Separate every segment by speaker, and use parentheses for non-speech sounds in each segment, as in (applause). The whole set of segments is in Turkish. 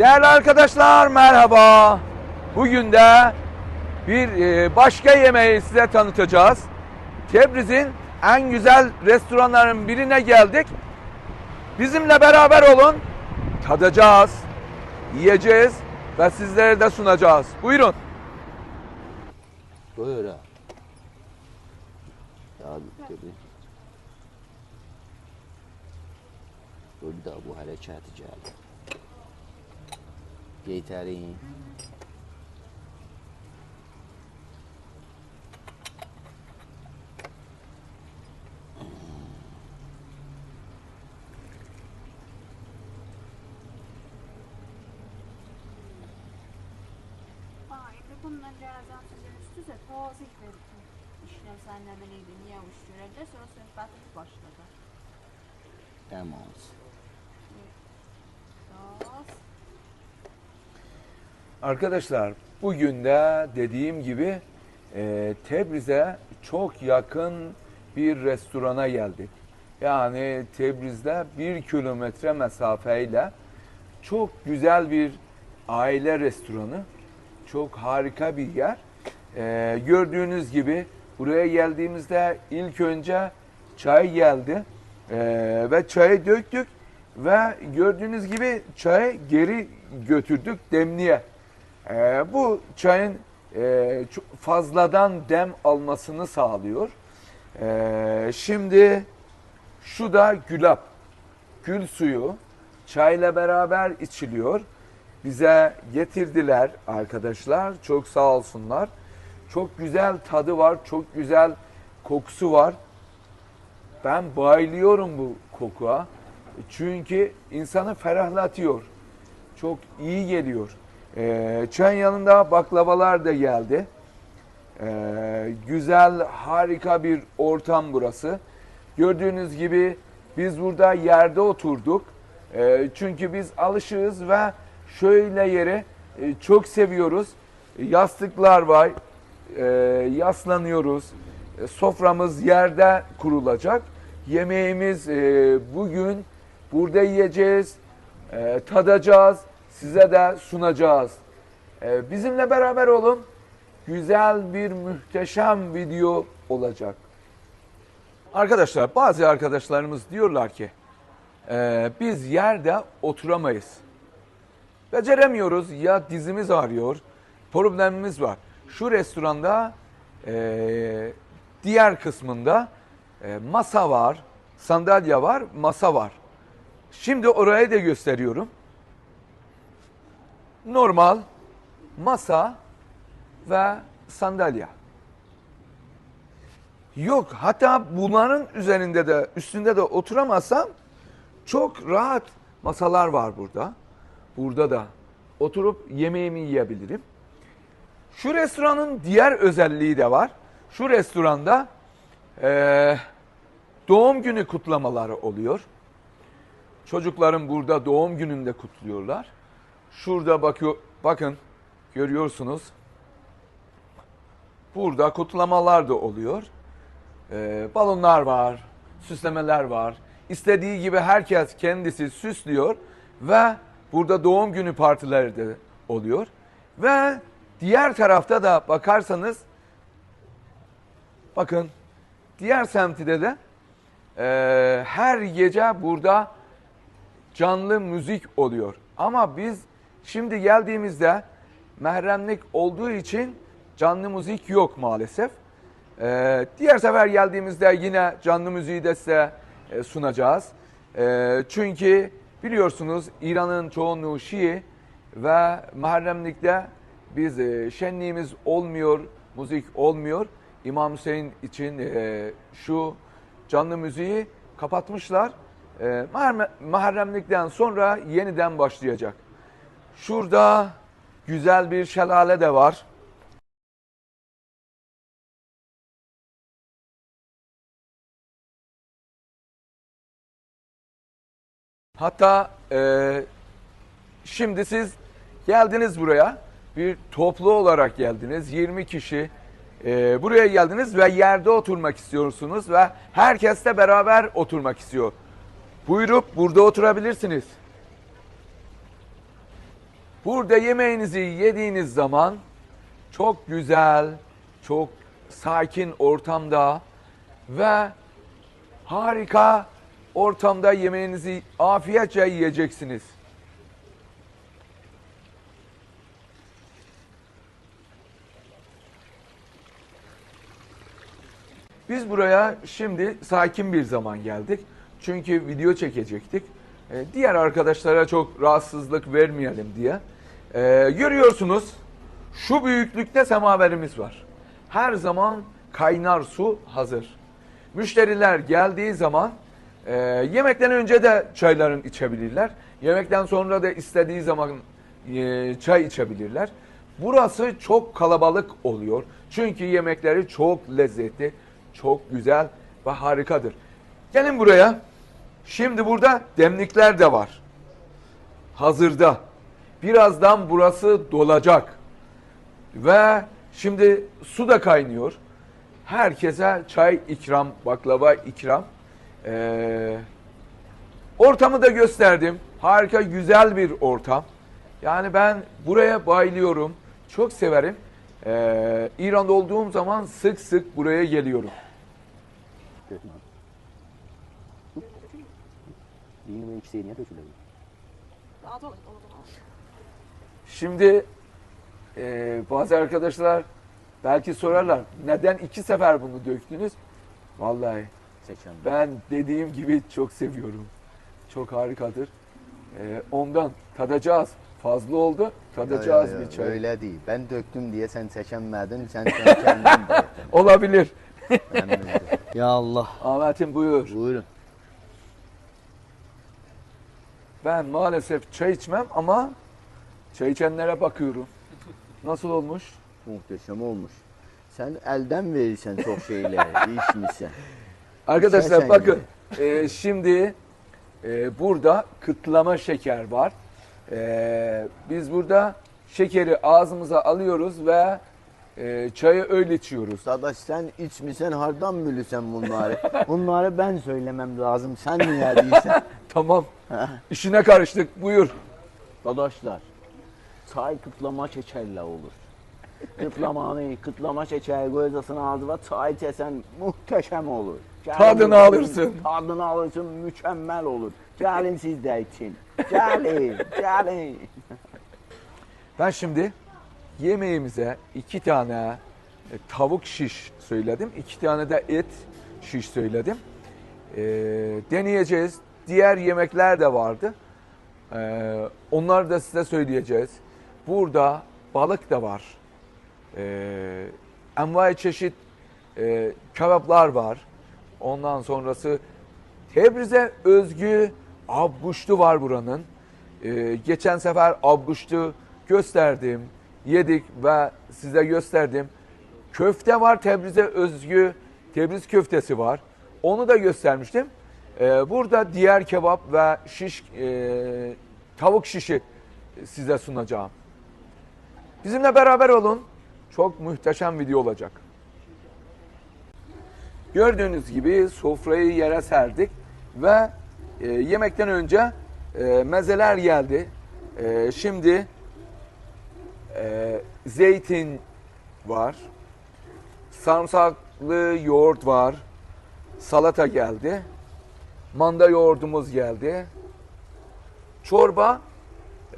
Speaker 1: Değerli arkadaşlar merhaba. Bugün de bir e, başka yemeği size tanıtacağız. Tebriz'in en güzel restoranların birine geldik. Bizimle beraber olun. Tadacağız, yiyeceğiz ve sizlere de sunacağız. Buyurun.
Speaker 2: Buyur ha. Ya dedi. Burada bu harekatı cali.
Speaker 3: گیترین.
Speaker 1: Arkadaşlar bugün de dediğim gibi e, Tebriz'e çok yakın bir restorana geldik. Yani Tebriz'de bir kilometre mesafeyle çok güzel bir aile restoranı. Çok harika bir yer. E, gördüğünüz gibi buraya geldiğimizde ilk önce çay geldi. E, ve çayı döktük ve gördüğünüz gibi çayı geri götürdük demliğe. Ee, bu çayın e, fazladan dem almasını sağlıyor. Ee, şimdi şu da gülap. Gül suyu çayla beraber içiliyor. Bize getirdiler arkadaşlar. Çok sağ olsunlar. Çok güzel tadı var. Çok güzel kokusu var. Ben bayılıyorum bu kokuya. Çünkü insanı ferahlatıyor. Çok iyi geliyor. Ee, çayın yanında baklavalar da geldi. Ee, güzel, harika bir ortam burası. Gördüğünüz gibi biz burada yerde oturduk. Ee, çünkü biz alışığız ve şöyle yeri e, çok seviyoruz. Yastıklar var, e, yaslanıyoruz. E, soframız yerde kurulacak. Yemeğimiz e, bugün burada yiyeceğiz, e, tadacağız, size de sunacağız. E, bizimle beraber olun. Güzel bir muhteşem video olacak. Arkadaşlar bazı arkadaşlarımız diyorlar ki e, biz yerde oturamayız. Beceremiyoruz ya dizimiz ağrıyor, problemimiz var. Şu restoranda e, diğer kısmında masa var, sandalye var, masa var. Şimdi orayı da gösteriyorum. Normal masa ve sandalye. Yok hatta bunların üzerinde de üstünde de oturamazsam çok rahat masalar var burada. Burada da oturup yemeğimi yiyebilirim. Şu restoranın diğer özelliği de var. Şu restoranda eee, doğum günü kutlamaları oluyor. Çocukların burada doğum gününde kutluyorlar. Şurada bakıyor, bakın görüyorsunuz. Burada kutlamalar da oluyor. Ee, balonlar var, süslemeler var. İstediği gibi herkes kendisi süslüyor ve burada doğum günü partileri de oluyor. Ve diğer tarafta da bakarsanız bakın diğer semtide de e, her gece burada canlı müzik oluyor. Ama biz şimdi geldiğimizde mehremlik olduğu için canlı müzik yok maalesef. Ee, diğer sefer geldiğimizde yine canlı müziği de size e, sunacağız. Ee, çünkü biliyorsunuz İran'ın çoğunluğu Şii ve mahremlikte biz e, şenliğimiz olmuyor, müzik olmuyor. İmam Hüseyin için e, şu canlı müziği kapatmışlar. E, mahrem- mahremlikten sonra yeniden başlayacak. Şurada güzel bir şelale de var. Hatta e, şimdi siz geldiniz buraya bir toplu olarak geldiniz 20 kişi e, buraya geldiniz ve yerde oturmak istiyorsunuz ve herkesle beraber oturmak istiyor. Buyurup burada oturabilirsiniz. Burada yemeğinizi yediğiniz zaman çok güzel, çok sakin ortamda ve harika ortamda yemeğinizi afiyetçe yiyeceksiniz. Biz buraya şimdi sakin bir zaman geldik. Çünkü video çekecektik. Ee, diğer arkadaşlara çok rahatsızlık vermeyelim diye. Ee, görüyorsunuz şu büyüklükte semaverimiz var. Her zaman kaynar su hazır. Müşteriler geldiği zaman e, yemekten önce de çayların içebilirler. Yemekten sonra da istediği zaman e, çay içebilirler. Burası çok kalabalık oluyor. Çünkü yemekleri çok lezzetli, çok güzel ve harikadır. Gelin buraya. Şimdi burada demlikler de var. Hazırda. Birazdan burası dolacak. Ve şimdi su da kaynıyor. Herkese çay ikram, baklava ikram. Ee, ortamı da gösterdim. Harika, güzel bir ortam. Yani ben buraya bayılıyorum. Çok severim. Ee, İran'da olduğum zaman sık sık buraya geliyorum.
Speaker 2: Dökme. Dinin ikisi niye dökülüyor?
Speaker 3: Rahat ol. o zaman.
Speaker 1: Şimdi e, bazı arkadaşlar belki sorarlar neden iki sefer bunu döktünüz? Vallahi
Speaker 2: Seçen.
Speaker 1: ben dediğim gibi çok seviyorum. Çok harikadır. E, ondan tadacağız. Fazla oldu. Tadacağız
Speaker 4: Yo, yo, yo,
Speaker 1: bir çay.
Speaker 4: Öyle değil. Ben döktüm diye sen seçemedin. Sen, sen kendin döktün. (laughs)
Speaker 1: Olabilir.
Speaker 4: Ya Allah.
Speaker 1: Ahmet'im buyur.
Speaker 4: Buyurun.
Speaker 1: Ben maalesef çay içmem ama çay içenlere bakıyorum. Nasıl olmuş?
Speaker 4: Muhteşem olmuş. Sen elden verirsen çok şeyleri. (laughs) içmişsen.
Speaker 1: Arkadaşlar bakın e, şimdi e, burada kıtlama şeker var. E, biz burada şekeri ağzımıza alıyoruz ve e, çayı öyle içiyoruz.
Speaker 4: Dadaş sen içmişsen hardan bilirsen bunları. Bunları ben söylemem lazım. Sen niye değilsen? (laughs)
Speaker 1: Tamam. İşine karıştık. Buyur.
Speaker 4: Dadaşlar. Çay kıtlama şekerle olur. Kıtlamanı, kıtlama şekeri gözasını aldı ve çay içesen muhteşem olur. Gelin
Speaker 1: Tadını alırsın.
Speaker 4: Tadını alırsın, mükemmel olur. Gelin siz de için. Gelin, gelin.
Speaker 1: Ben şimdi yemeğimize iki tane e, tavuk şiş söyledim. iki tane de et şiş söyledim. E, deneyeceğiz. Diğer yemekler de vardı. E, onları da size söyleyeceğiz. Burada balık da var. E, envai çeşit e, kebaplar var. Ondan sonrası Tebriz'e özgü abguştu var buranın. Ee, geçen sefer abguştu gösterdim, yedik ve size gösterdim. Köfte var Tebriz'e özgü, Tebriz köftesi var. Onu da göstermiştim. Ee, burada diğer kebap ve şiş, e, tavuk şişi size sunacağım. Bizimle beraber olun. Çok muhteşem video olacak. Gördüğünüz gibi sofrayı yere serdik ve e, yemekten önce e, mezeler geldi. E, şimdi e, zeytin var, sarımsaklı yoğurt var, salata geldi, manda yoğurdumuz geldi, çorba,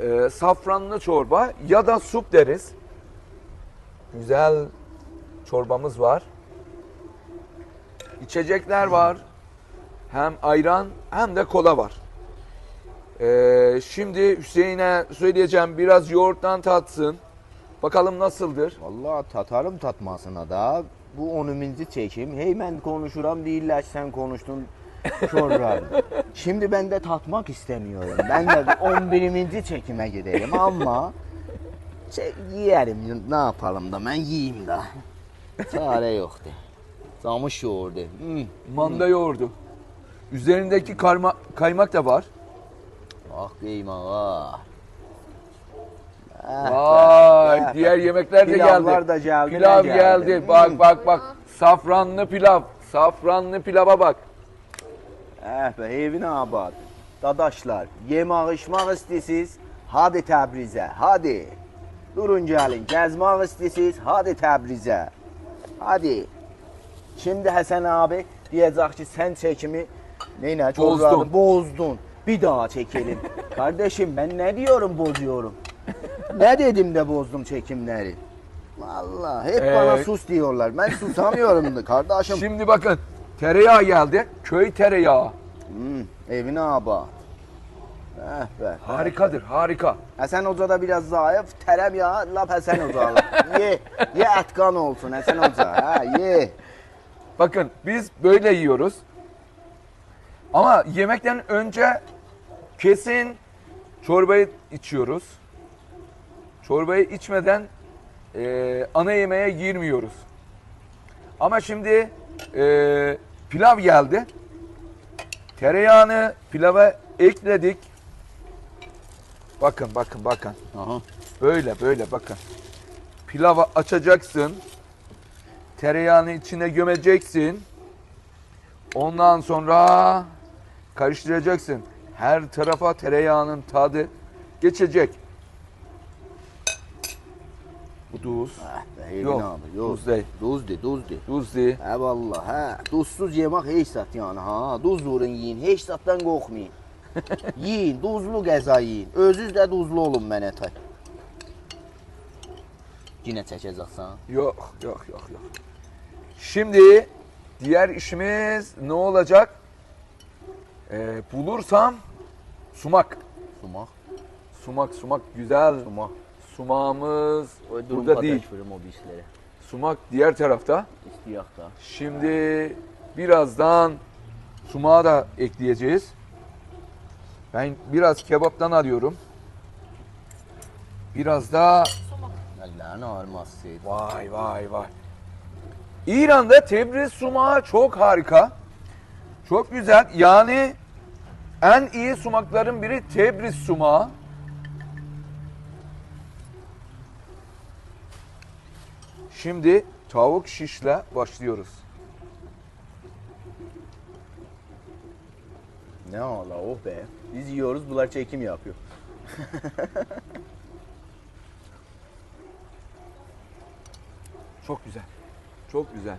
Speaker 1: e, safranlı çorba ya da sup deriz. Güzel çorbamız var. İçecekler var. Hem ayran hem de kola var. Ee, şimdi Hüseyin'e söyleyeceğim biraz yoğurttan tatsın. Bakalım nasıldır.
Speaker 4: Vallahi tatarım tatmasına da. Bu 10. çekim. Hey ben konuşuram değiller sen konuştun. Sonra. Şimdi ben de tatmak istemiyorum. Ben de 11. çekime gidelim ama şey, yerim ne yapalım da ben yiyeyim da. Çare yoktu. Camış yoğurdu. Hmm.
Speaker 1: Manda yoğurdu. Üzerindeki karma, kaymak da var.
Speaker 4: Ah beyim ah. Ah,
Speaker 1: Vay,
Speaker 4: ah,
Speaker 1: diğer yemekler de geldi.
Speaker 4: da geldi,
Speaker 1: Pilav geldi.
Speaker 4: geldi?
Speaker 1: Bak
Speaker 4: Hmm.
Speaker 1: bak bak. Safranlı pilav. Safranlı pilava bak.
Speaker 4: Eh be evin abad. Dadaşlar yemək içmək istəsiz, Hadi Təbrizə, hadi. Durun gəlin, gəzmək istəyirsiniz, hadi Təbrizə. Hadi. Şimdi Həsən abi diyecek ki sen çekimi neyine
Speaker 1: Bozdun.
Speaker 4: bozdun. Bir daha çekelim. (laughs) Kardeşim ben ne diyorum bozuyorum. ne dedim de bozdum çekimleri. Vallahi hep
Speaker 1: Ee,
Speaker 4: bana sus diyorlar. Ben susamıyorum da kardeşim.
Speaker 1: Şimdi bakın tereyağı geldi. Köy tereyağı.
Speaker 4: Hmm, evine aba. Eh be.
Speaker 1: Harikadır harika.
Speaker 4: Həsən Hoca da biraz zayıf, tərəm ya, lap Hoca. (laughs) ye, ye ətqan olsun Hoca. Hə, ye.
Speaker 1: Bakın biz böyle yiyoruz. Ama yemekten önce kesin çorbayı içiyoruz. Çorbayı içmeden e, ana yemeğe girmiyoruz. Ama şimdi e, pilav geldi. Tereyağını pilava ekledik. Bakın bakın bakın.
Speaker 4: Aha.
Speaker 1: Böyle böyle bakın. Pilava açacaksın. Tereyağını içine gömeceksin. Ondan sonra karıştıracaksın. Her tarafa tereyağının tadı geçecek.
Speaker 4: Be, evine
Speaker 1: Yok,
Speaker 4: abi. Yok.
Speaker 1: duz değil.
Speaker 4: Duz de, duz de.
Speaker 1: Tuz değil.
Speaker 4: Hə vallah, hə. Duzsuz yemək heç zat yəni ha. Duz vurun yeyin, heç zatdan qorxmayın. yiyin, duzlu (laughs) qəza yiyin. Özünüz də duzlu olun mənə tay. Yenə çəkəcəksən.
Speaker 1: Yok yok yok yok. Şimdi diğer işimiz ne olacak? Ee, bulursam sumak.
Speaker 4: Sumaq,
Speaker 1: Sumak sumak güzel.
Speaker 4: sumaq.
Speaker 1: Sumağımız
Speaker 4: durum
Speaker 1: burada değil.
Speaker 4: o.
Speaker 1: Sumak diğer tarafta.
Speaker 4: İstiyaq da.
Speaker 1: Şimdi birazdan sumağı da ekleyeceğiz. Ben biraz kebaptan alıyorum. Biraz da vay vay vay. İran'da Tebriz sumağı çok harika. Çok güzel. Yani en iyi sumakların biri Tebriz sumağı. Şimdi tavuk şişle başlıyoruz.
Speaker 4: Ne ala oh be. Biz yiyoruz, bunlar çekim yapıyor. (laughs)
Speaker 1: Çok güzel. Çok güzel.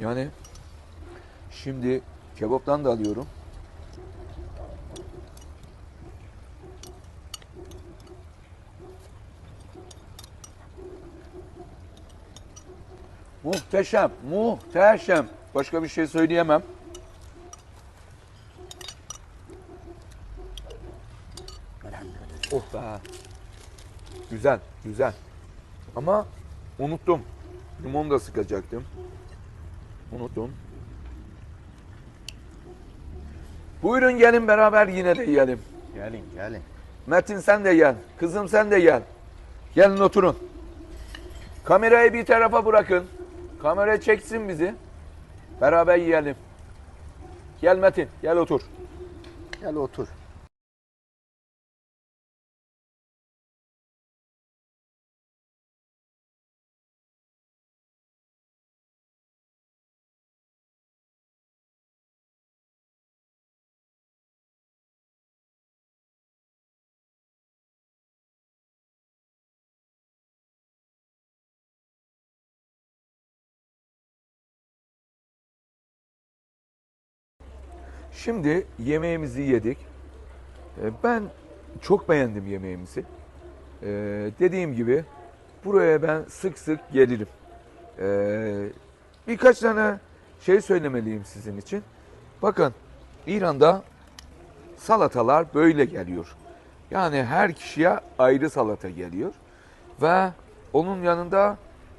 Speaker 1: Yani şimdi kebaptan da alıyorum. Muhteşem, muhteşem. Başka bir şey söyleyemem. Oh be. Güzel, güzel. Ama unuttum. Limon da sıkacaktım. Unuttum. Buyurun gelin beraber yine de yiyelim.
Speaker 4: Gelin, gelin.
Speaker 1: Metin sen de gel. Kızım sen de gel. Gelin oturun. Kamerayı bir tarafa bırakın. Kamera çeksin bizi. Beraber yiyelim. Gel Metin, gel otur.
Speaker 4: Gel otur.
Speaker 1: Şimdi yemeğimizi yedik. Ee, Ben çok beğendim yemeğimizi. Ee, Dediğim gibi buraya ben sık sık gelirim. Ee, Birkaç tane şey söylemeliyim sizin için. Bakın İran'da salatalar böyle geliyor. Yani her kişiye ayrı salata geliyor. Ve onun yanında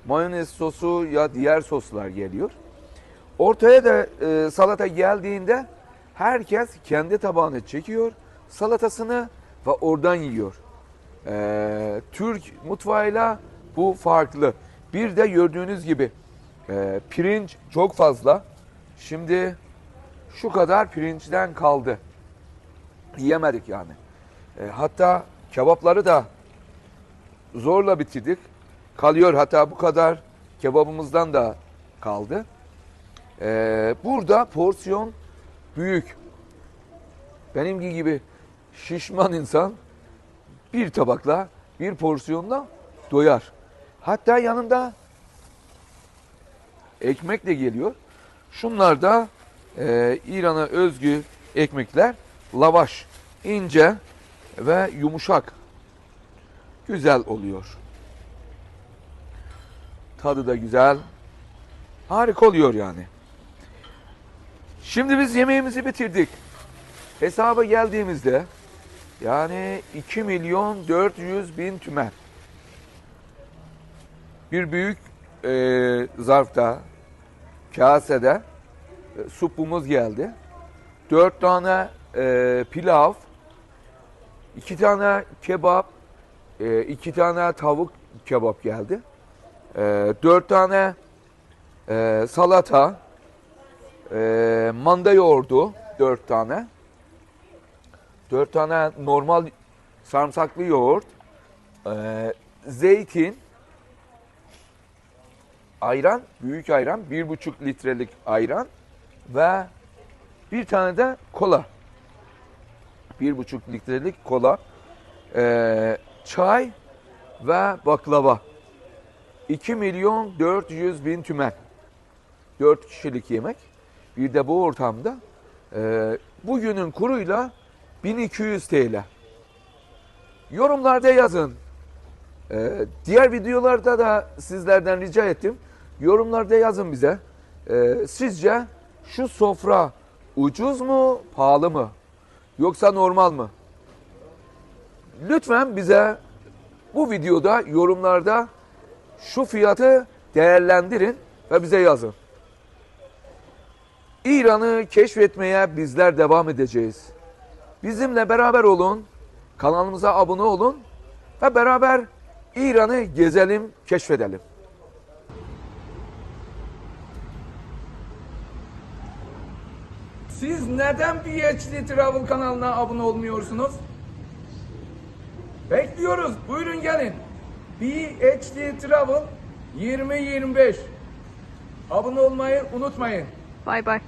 Speaker 1: mayonez sosu ya diğer soslar geliyor. Ortaya da e, salata geldiğinde herkes kendi tabağını çekiyor, salatasını ve oradan yiyor. E, Türk mutfağıyla bu farklı. Bir de gördüğünüz gibi e, pirinç çok fazla. Şimdi şu kadar pirinçten kaldı. Yiyemedik yani. E, hatta kebapları da zorla bitirdik. Kalıyor hatta bu kadar kebabımızdan da kaldı. Ee, burada porsiyon büyük. Benimki gibi şişman insan bir tabakla, bir porsiyonla doyar. Hatta yanında ekmek de geliyor. Şunlar da e, İran'a özgü ekmekler. Lavaş, ince ve yumuşak. Güzel oluyor. Tadı da güzel. Harika oluyor yani. Şimdi biz yemeğimizi bitirdik. Hesaba geldiğimizde yani 2 milyon 400 bin tümen. Bir büyük e, zarfta, kasede e, supumuz geldi. 4 tane e, pilav, 2 tane kebap, 2 tane tavuk kebap geldi. 4 tane e, salata, e, manda yoğurdu 4 tane. 4 tane normal sarımsaklı yoğurt, e, zeytin, ayran, büyük ayran, 1,5 litrelik ayran ve bir tane de kola. 1,5 litrelik kola, e, çay ve baklava. 2 milyon 400 bin tümen. 4 kişilik yemek. Bir de bu ortamda e, bugünün kuruyla 1200 TL. Yorumlarda yazın. E, diğer videolarda da sizlerden rica ettim. Yorumlarda yazın bize. E, sizce şu sofra ucuz mu, pahalı mı? Yoksa normal mı? Lütfen bize bu videoda yorumlarda şu fiyatı değerlendirin ve bize yazın. İran'ı keşfetmeye bizler devam edeceğiz. Bizimle beraber olun, kanalımıza abone olun ve beraber İran'ı gezelim, keşfedelim. Siz neden PhD Travel kanalına abone olmuyorsunuz? Bekliyoruz. Buyurun gelin. PhD Travel 2025. Abone olmayı unutmayın.
Speaker 3: Bay bay.